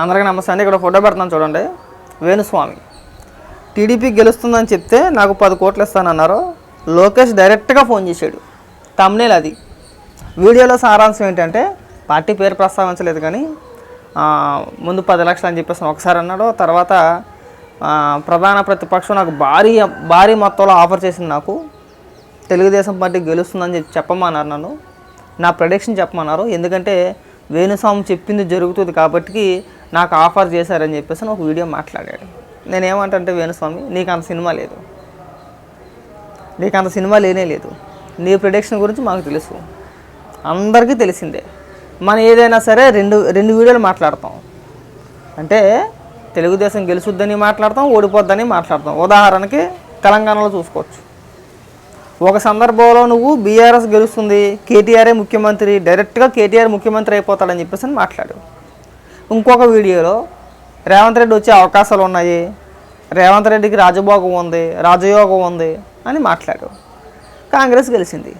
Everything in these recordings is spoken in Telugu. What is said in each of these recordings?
అందరికీ నమస్తే అండి. ఇక్కడ ఫోటో పెడుతున్నాను చూడండి. వేణుస్వామి. టీడీపీ గెలుస్తుందని చెప్తే నాకు పది కోట్లు ఇస్తానన్నారు. లోకేష్ డైరెక్ట్గా ఫోన్ చేశాడు. తమ్నేల్ అది. వీడియోలో సారాంశం ఏంటంటే పార్టీ పేరు ప్రస్తావించలేదు కానీ ముందు పది లక్షలు అని చెప్పేసి ఒకసారి అన్నాడు. తర్వాత ప్రధాన ప్రతిపక్షం నాకు భారీ భారీ మొత్తంలో ఆఫర్ చేసింది నాకు. తెలుగుదేశం పార్టీ గెలుస్తుందని చెప్పి చెప్పమన్నారు నన్ను. నా ప్రొడిక్షన్ చెప్పమన్నారు. ఎందుకంటే వేణుస్వామి చెప్పింది జరుగుతుంది కాబట్టి నాకు ఆఫర్ చేశారని చెప్పేసి ఒక వీడియో మాట్లాడాడు. నేనేమంటే వేణుస్వామి నీకు అంత సినిమా లేదు. నీకు అంత సినిమా లేనే లేదు. నీ ప్రొడక్షన్ గురించి మాకు తెలుసు. అందరికీ తెలిసిందే. మనం ఏదైనా సరే రెండు రెండు వీడియోలు మాట్లాడతాం. అంటే తెలుగుదేశం గెలుచుద్దని మాట్లాడతాం ఓడిపోద్దని మాట్లాడతాం. ఉదాహరణకి తెలంగాణలో చూసుకోవచ్చు. ఒక సందర్భంలో నువ్వు బీఆర్ఎస్ గెలుస్తుంది కేటీఆరే ముఖ్యమంత్రి డైరెక్ట్గా కేటీఆర్ ముఖ్యమంత్రి అయిపోతాడని చెప్పేసి అని మాట్లాడు ఇంకొక వీడియోలో రేవంత్ రెడ్డి వచ్చే అవకాశాలు ఉన్నాయి. రేవంత్ రెడ్డికి రాజభోగం ఉంది రాజయోగం ఉంది అని మాట్లాడు కాంగ్రెస్ గెలిచింది.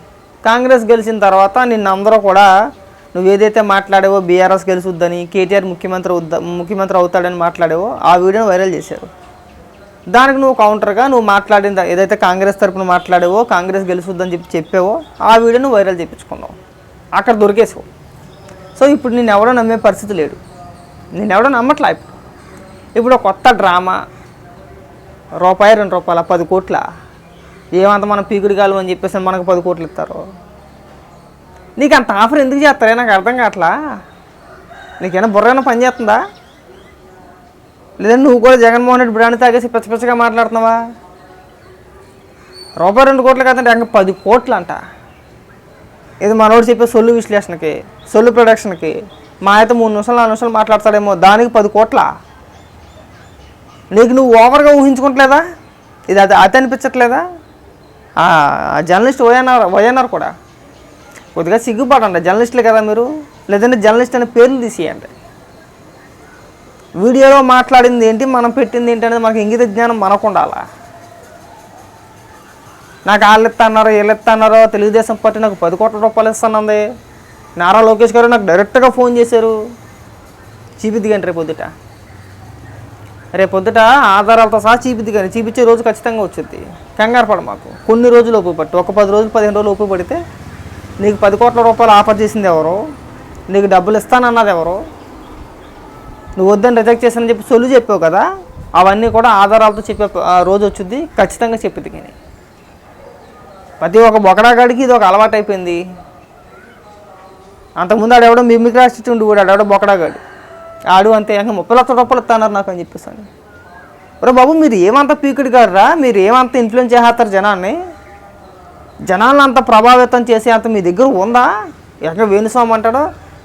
కాంగ్రెస్ గెలిచిన తర్వాత నిన్నందరూ కూడా నువ్వు ఏదైతే మాట్లాడావో బీఆర్ఎస్ గెలుచుద్దని కేటీఆర్ ముఖ్యమంత్రి వద్ద ముఖ్యమంత్రి అవుతాడని మాట్లాడావో ఆ వీడియోని వైరల్ చేశారు. దానికి నువ్వు కౌంటర్గా నువ్వు మాట్లాడిన ఏదైతే కాంగ్రెస్ తరపున మాట్లాడావో కాంగ్రెస్ గెలుచుద్దని చెప్పి చెప్పావో ఆ వీడియోను వైరల్ చేయించుకున్నావు అక్కడ దొరికేసావు సో ఇప్పుడు నేను ఎవరో నమ్మే పరిస్థితి లేడు నేను ఎవడో నమ్మట్లా. ఇప్పుడు ఇప్పుడు కొత్త డ్రామా రూపాయి రెండు రూపాయల పది కోట్ల? ఏమంత మనం పీకుడు కాలం అని చెప్పేసి మనకు పది కోట్లు ఇస్తారు. నీకు అంత ఆఫర్ ఎందుకు చేస్తారే? నాకు అర్థం కావట్లా. నీకేమైనా బుర్రైనా పని చేస్తుందా? లేదంటే నువ్వు కూడా జగన్మోహన్ రెడ్డి బ్రాండ్ తాగేసి పిచ్చ పిచ్చగా మాట్లాడుతున్నావా? రూపాయి రెండు కోట్లు కాదంటే ఇంకా పది కోట్లు అంట ఇది మనోడు చెప్పే సొల్లు విశ్లేషణకి సొల్లు ప్రొడక్షన్కి. మా అయితే మూడు నిమిషాలు నాలుగు నిమిషాలు మాట్లాడతాడేమో. దానికి పది కోట్ల? నీకు నువ్వు ఓవర్గా ఊహించుకుంటలేదా? ఇది అది అతి అనిపించట్లేదా? ఆ జర్నలిస్ట్ ఓఎన్ఆర్ వైఎన్ఆర్ కూడా. కొద్దిగా సిగ్గుపడండి జర్నలిస్టులు కదా మీరు. లేదంటే జర్నలిస్ట్ అనే పేర్లు తీసేయండి. వీడియోలో మాట్లాడింది ఏంటి మనం పెట్టింది ఏంటి అనేది మనకి ఇంగిత జ్ఞానం మనకు ఉండాలా నాకు వాళ్ళు ఇస్తాన్నారో వీళ్ళు ఇస్తాన్నారో తెలుగుదేశం పార్టీ నాకు పది కోట్ల రూపాయలు ఇస్తానంది. నారా లోకేష్ గారు నాకు డైరెక్ట్గా ఫోన్ చేశారు. చూపిద్ది కానీ రేపు పొద్దుట. రేపు పొద్దుట ఆధారాలతో సహా చూపిద్ది కానీ చూపించే రోజు ఖచ్చితంగా వచ్చింది. కంగారు పడ మాకు. కొన్ని రోజులు ఓపిక పట్టు. ఒక పది రోజులు పదిహేను రోజులు ఓపిక పడితే నీకు పది కోట్ల రూపాయలు ఆఫర్ చేసింది ఎవరు నీకు డబ్బులు ఇస్తానన్నది ఎవరు నువ్వు వద్దని రిజెక్ట్ చేశానని చెప్పి సొల్లు చెప్పావు కదా అవన్నీ కూడా ఆధారాలతో చెప్పే ఆ రోజు వచ్చింది ఖచ్చితంగా చెప్పింది కానీ ప్రతి ఒక్క బొకడాగాడికి ఇది ఒక అలవాటు అయిపోయింది అంతకుముందు ఆడెవడో మిమిక్ ఉండు కూడా ఆడెవడో బొకడాగాడు ఆడు అంతే ఇంకా ముప్పై లక్షల రూపాయలు ఇస్తాన్నారు నాకు అని చెప్పేసి ఒరే బాబు మీరు ఏమంత పీకుడు గారురా మీరు ఏమంత ఇన్ఫ్లుయెన్స్ చేస్తారు జనాన్ని? జనాలను అంత ప్రభావితం చేసే అంత మీ దగ్గర ఉందా? ఎక్కడ వేణుస్వామి అంటాడో?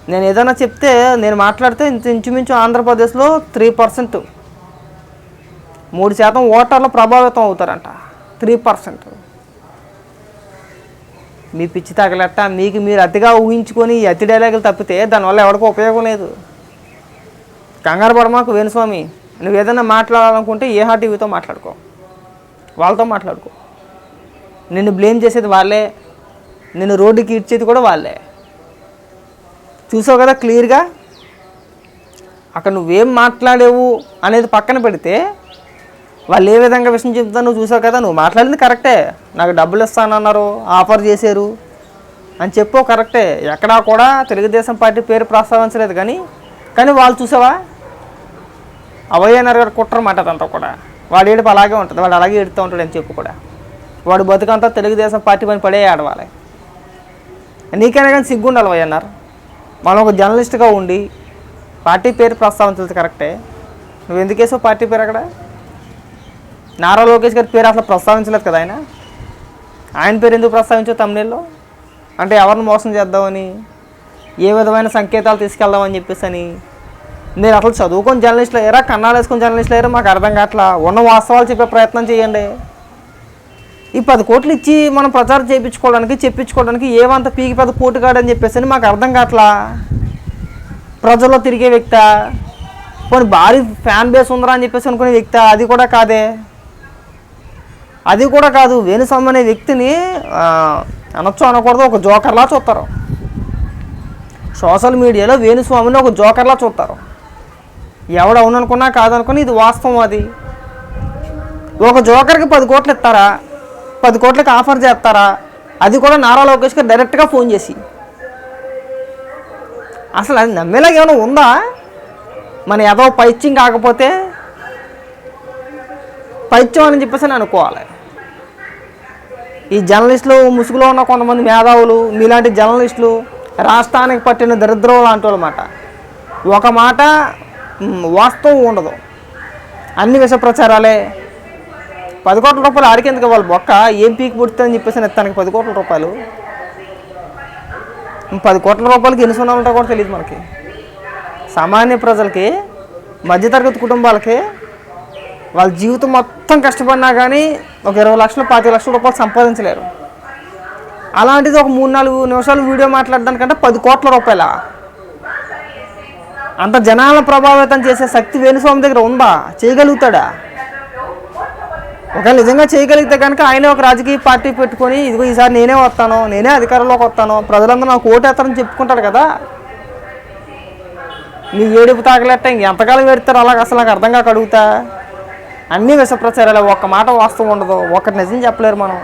నేను ఏదైనా చెప్తే నేను మాట్లాడితే ఇంత ఇంచుమించు ఆంధ్రప్రదేశ్లో త్రీ పర్సెంట్ మూడు శాతం ఓటర్లు ప్రభావితం అవుతారంట. త్రీ పర్సెంట్ మీ పిచ్చి తగలట్ట? మీకు మీరు అతిగా ఊహించుకొని ఈ అతి డైలాగులు తప్పితే దానివల్ల ఎవరికీ ఉపయోగం లేదు. కంగారు పడమాకు వేణుస్వామి. నువ్వు ఏదైనా మాట్లాడాలనుకుంటే ఏ హార్ట్ టీవీతో మాట్లాడుకో. వాళ్ళతో మాట్లాడుకో. నిన్ను బ్లేమ్ చేసేది వాళ్ళే. నిన్ను రోడ్డుకి ఇచ్చేది కూడా వాళ్ళే. చూసావు కదా క్లియర్గా? అక్కడ నువ్వేం మాట్లాడేవు అనేది పక్కన పెడితే వాళ్ళు ఏ విధంగా విషయం చెప్తా నువ్వు చూసావు కదా నువ్వు మాట్లాడింది కరెక్టే. నాకు డబ్బులు ఇస్తానన్నారు ఆఫర్ చేశారు అని చెప్పు కరెక్టే. ఎక్కడా కూడా తెలుగుదేశం పార్టీ పేరు ప్రస్తావించలేదు కానీ కానీ వాళ్ళు చూసావా? అవయ్యన్నారు గారు కుట్రమాట అదంతా కూడా. వాడు ఏడుపు అలాగే ఉంటుంది వాడు అలాగే ఏడుతూ ఉంటాడు అని చెప్పు కూడా. వాడు బతుకంతా తెలుగుదేశం పార్టీ పని పడే ఆడవాలి నీకైనా కానీ సిగ్గు ఉండాలి వైఎన్ఆర్ మనం ఒక జర్నలిస్ట్గా ఉండి పార్టీ పేరు ప్రస్తావించలేదు కరెక్టే. నువ్వు ఎందుకేసో పార్టీ పేరు అక్కడ? నారా లోకేష్ గారి పేరు అసలు ప్రస్తావించలేదు కదా ఆయన? ఆయన పేరు ఎందుకు ప్రస్తావించావు తమిళలో అంటే ఎవరిని మోసం చేద్దామని? ఏ విధమైన సంకేతాలు తీసుకెళ్దామని చెప్పేసి అని మీరు అసలు చదువుకొని జర్నలిస్టులు అయ్యారా? కన్నాలు వేసుకొని జర్నలిస్టులు అయ్యారా? మాకు అర్థం కావట్లా. ఉన్న వాస్తవాలు చెప్పే ప్రయత్నం చేయండి. ఈ పది కోట్లు ఇచ్చి మనం ప్రచారం చేయించుకోవడానికి చెప్పించుకోవడానికి ఏమంత పీకి పెద్ద పోటుగాడని చెప్పేసి అని మాకు అర్థం కావట్లా? ప్రజల్లో తిరిగే వ్యక్త? కొన్ని భారీ ఫ్యాన్ బేస్ ఉందరా అని చెప్పేసి అనుకునే వ్యక్త? అది కూడా కాదే. అది కూడా కాదు వేణుస్వామి అనే వ్యక్తిని అనొచ్చు అనకూడదు ఒక జోకర్లా చూస్తారు. సోషల్ మీడియాలో వేణుస్వామిని ఒక జోకర్లా చూస్తారు. ఎవడు అవుననుకున్నా కాదనుకుని ఇది వాస్తవం అది. ఒక జోకర్కి పది కోట్లు ఇస్తారా? పది కోట్లకి ఆఫర్ చేస్తారా? అది కూడా నారా లోకేష్కి డైరెక్ట్గా ఫోన్ చేసి. అసలు అది నమ్మేలాగా ఏమైనా ఉందా? మన ఏదో పైత్యం కాకపోతే పైత్యం అని చెప్పేసి అని అనుకోవాలి. ఈ జర్నలిస్టులు ముసుగులో ఉన్న కొంతమంది మేధావులు మీలాంటి జర్నలిస్టులు రాష్ట్రానికి పట్టిన దరిద్రం లాంటి అన్నమాట. ఒక మాట వాస్తవం ఉండదు. అన్ని విష ప్రచారాలే. పది కోట్ల రూపాయలు ఆడికెందుకు వాళ్ళు బొక్క ఏం పీకి పుడుతుందని చెప్పేసి తనకి పది కోట్ల రూపాయలు. పది కోట్ల రూపాయలకి ఎన్ని సున్నాలు ఉంటాయో కూడా తెలియదు మనకి. సామాన్య ప్రజలకి మధ్యతరగతి కుటుంబాలకి వాళ్ళ జీవితం మొత్తం కష్టపడినా కానీ ఒక ఇరవై లక్షలు పాతిక లక్షల రూపాయలు సంపాదించలేరు. అలాంటిది ఒక మూడు నాలుగు నిమిషాలు వీడియో మాట్లాడడానికంటే పది కోట్ల రూపాయల? అంత జనాలను ప్రభావితం చేసే శక్తి వేణుస్వామి దగ్గర ఉందా? చేయగలుగుతాడా? ఒకవేళ నిజంగా చేయగలిగితే కనుక ఆయనే ఒక రాజకీయ పార్టీ పెట్టుకొని ఇదిగో ఈసారి నేనే వస్తాను నేనే అధికారంలోకి వస్తాను ప్రజలందరూ నాకు ఓటేస్తారని చెప్పుకుంటాడు కదా? నీ ఏడుపు తాగలేట ఇంకెంతకాలం పెడతారు అలాగ అసలు నాకు అర్థం కాక అడుగుతా. అన్నీ విషప్రచారాలే ఒక్క మాట వాస్తవం ఉండదు. ఒక్కటి నిజం చెప్పలేరు మనం.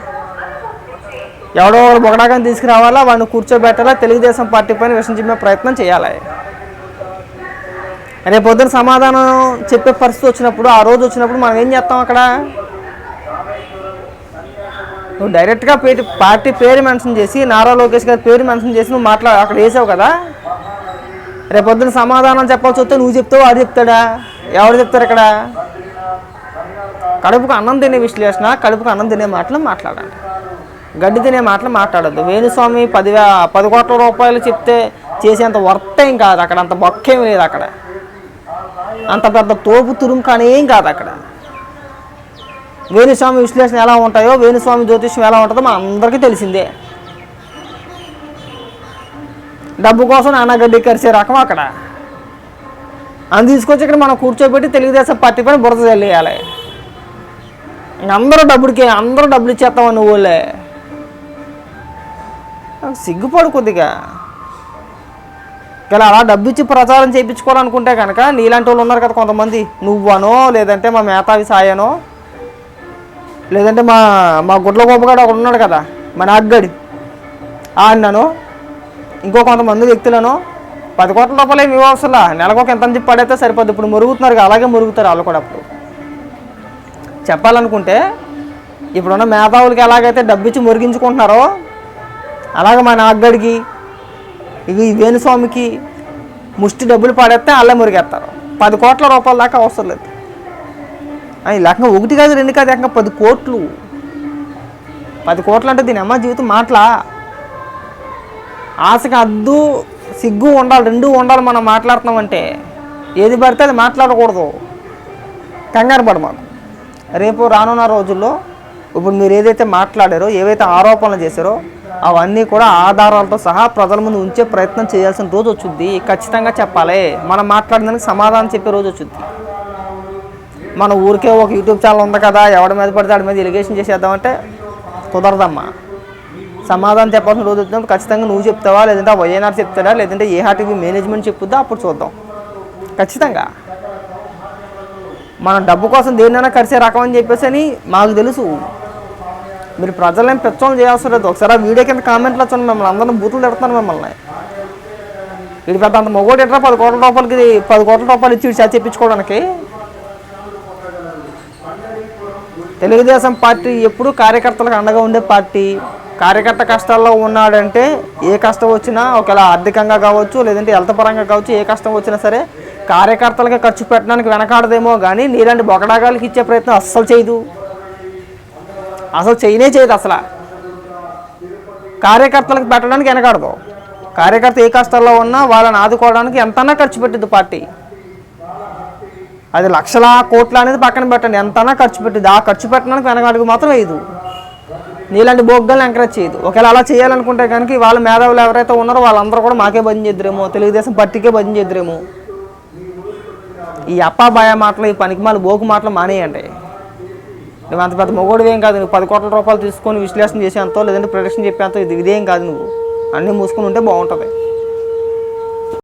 ఎవడో ఒకరు బొగడాకని తీసుకురావాలా వాడిని కూర్చోబెట్టాలా తెలుగుదేశం పార్టీ పైన విషం చెప్పే ప్రయత్నం చేయాలి. రేపు పొద్దున సమాధానం చెప్పే పరిస్థితి వచ్చినప్పుడు ఆ రోజు వచ్చినప్పుడు మనం ఏం చేస్తాం అక్కడ? నువ్వు డైరెక్ట్గా పేరు పార్టీ పేరు మెన్షన్ చేసి నారా లోకేష్ గారి పేరు మెన్షన్ చేసి నువ్వు మాట్లా అక్కడ వేసావు కదా? రేపొద్దున సమాధానం చెప్పాల్సి వస్తే నువ్వు చెప్తావు అది చెప్తాడా? ఎవరు చెప్తారు ఇక్కడ? కడుపుకు అన్నం తినే విశ్లేషణ కడుపుకు అన్నం తినే మాటలు మాట్లాడాలి. గడ్డి తినే మాటలు మాట్లాడద్దు. వేణుస్వామి పదివే పది కోట్ల రూపాయలు చెప్తే చేసేంత వర్త్ ఏం కాదు అక్కడ. అంత బొక్కేం లేదు అక్కడ. అంత పెద్ద తోపు తురుంకానేం కాదు అక్కడ. వేణుస్వామి విశ్లేషణ ఎలా ఉంటాయో వేణుస్వామి జ్యోతిష్యం ఎలా ఉంటుందో మా అందరికీ తెలిసిందే. డబ్బు కోసం నాన్నగడ్డి కరిసే రకం అక్కడ. అని తీసుకొచ్చి ఇక్కడ మనం కూర్చోబెట్టి తెలుగుదేశం పార్టీ పైన బురద చల్లేయాలి అందరూ డబ్బుడికి అందరూ డబ్బులు ఇచ్చేస్తామని నువ్వులే సిగ్గుపడు కొద్దిగా. ఇలా అలా డబ్బు ఇచ్చి ప్రచారం చేయించుకోవాలనుకుంటే కనుక నీలాంటి వాళ్ళు ఉన్నారు కదా కొంతమంది. నువ్వనో లేదంటే మా మేతావి సాయనో లేదంటే మా మా గుడ్ల గోపగాడు ఒకడు ఉన్నాడు కదా మా నాగ్గడి ఆడినను ఇంకో కొంతమంది వ్యక్తులను పది కోట్ల రూపాయలు ఏమి నెలకొక నెలకు ఒక ఎంత చెప్పి పడైతే సరిపోద్ది. ఇప్పుడు మురుగుతున్నారు అలాగే మురుగుతారు వాళ్ళు కూడా అప్పుడు. చెప్పాలనుకుంటే ఇప్పుడున్న మేధావులకి ఎలాగైతే డబ్బు ఇచ్చి మురిగించుకుంటున్నారో అలాగే మా నాగడికి ఇవి వేణుస్వామికి ముష్టి డబ్బులు పడేస్తే అల్లే మురిగేస్తారు. పది కోట్ల రూపాయల దాకా అవసరం లేదు. ఆ, ఈ ఒకటి కాదు రెండు కాదు లేకుండా పది కోట్లు. పది కోట్లు అంటే దీని అమ్మ జీవితం మాటలా? ఆశకి అద్దు సిగ్గు ఉండాలి రెండు ఉండాలి మనం మాట్లాడుతున్నామంటే. ఏది పడితే అది మాట్లాడకూడదు. కంగారు పడమాకు. రేపు రానున్న రోజుల్లో ఇప్పుడు మీరు ఏదైతే మాట్లాడారో ఏవైతే ఆరోపణలు చేశారో అవన్నీ కూడా ఆధారాలతో సహా ప్రజల ముందు ఉంచే ప్రయత్నం చేయాల్సిన రోజు వచ్చింది ఖచ్చితంగా చెప్పాలి. మనం మాట్లాడినందుకు సమాధానం చెప్పే రోజు వచ్చింది మన ఊరికే ఒక యూట్యూబ్ ఛానల్ ఉంది కదా ఎవడి మీద పడితే వాడి మీద ఎలిగేషన్ చేసేద్దామంటే కుదరదమ్మా. సమాధానం చెప్పాల్సిన రోజు వచ్చినప్పుడు ఖచ్చితంగా నువ్వు చెప్తావా లేదంటే వైఎన్ఆర్ చెప్తాడా లేదంటే ఏ హార్టీవీ మేనేజ్మెంట్ చెప్పుద్దా అప్పుడు చూద్దాం. ఖచ్చితంగా. మనం డబ్బు కోసం దేన్నైనా కలిసే రకం అని చెప్పేసి అని మాకు తెలుసు. మీరు ప్రజలేం పెచ్చోళ్ళు చేయాల్సిన లేదు. ఒకసారి ఆ వీడియో కింద కామెంట్లో వచ్చాను మిమ్మల్ని. అందరిని బూతులు తిడతాను మిమ్మల్ని. ఇది పెద్ద అంత మొగోడు ఎట్లా పది కోట్ల రూపాయలకి పది కోట్ల రూపాయలు ఇచ్చి వీడు చెప్పించుకోవడానికి? తెలుగుదేశం పార్టీ ఎప్పుడు కార్యకర్తలకు అండగా ఉండే పార్టీ. కార్యకర్త కష్టాల్లో ఉన్నాడంటే ఏ కష్టం వచ్చినా ఒకవేళ ఆర్థికంగా కావచ్చు లేదంటే హెల్త్ పరంగా కావచ్చు ఏ కష్టం వచ్చినా సరే కార్యకర్తలకి ఖర్చు పెట్టడానికి వెనకాడదేమో కానీ నీలాంటి బొకడాగాలకి ఇచ్చే ప్రయత్నం అస్సలు చేయదు. అసలు చేయనే చేయదు అసలు. కార్యకర్తలకు పెట్టడానికి వెనకాడదు. కార్యకర్త ఏ కష్టాల్లో ఉన్నా వాళ్ళని ఆదుకోవడానికి ఎంతైనా ఖర్చు పెట్టింది పార్టీ. అది లక్షల కోట్ల అనేది పక్కన పెట్టండి. ఎంతనా ఖర్చు పెట్టింది ఆ ఖర్చు పెట్టడానికి వెనకాడుగు మాత్రం వేయదు. నీలాంటి బొగ్గల్ని ఎంకరేజ్ చేయదు. ఒకవేళ అలా చేయాలనుకుంటే కనుక వాళ్ళ మేధావులు ఎవరైతే ఉన్నారో వాళ్ళందరూ కూడా మాకే బంద్ చేద్దరేమో. తెలుగుదేశం పార్టీకే బంద్ చేద్దరేమో. ఈ అప్పా బాయ మాటలు ఈ పనికిమాల బోకు మాటలు మానేయండి. నువ్వు అంత పెద్ద మొగోడివేం ఏం కాదు నువ్వు పది కోట్ల రూపాయలు తీసుకొని విశ్లేషణ చేసేంతో లేదంటే ప్రొడక్షన్ చెప్పేంతో ఇది ఇదేం కాదు నువ్వు. అన్నీ మూసుకుని ఉంటే బాగుంటుంది.